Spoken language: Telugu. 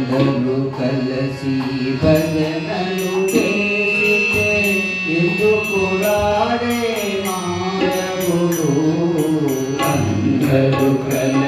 అందరూ కలసి భజనలు చేసితే ఎందుకు రాడే మానవుడు? అందరూ కలసి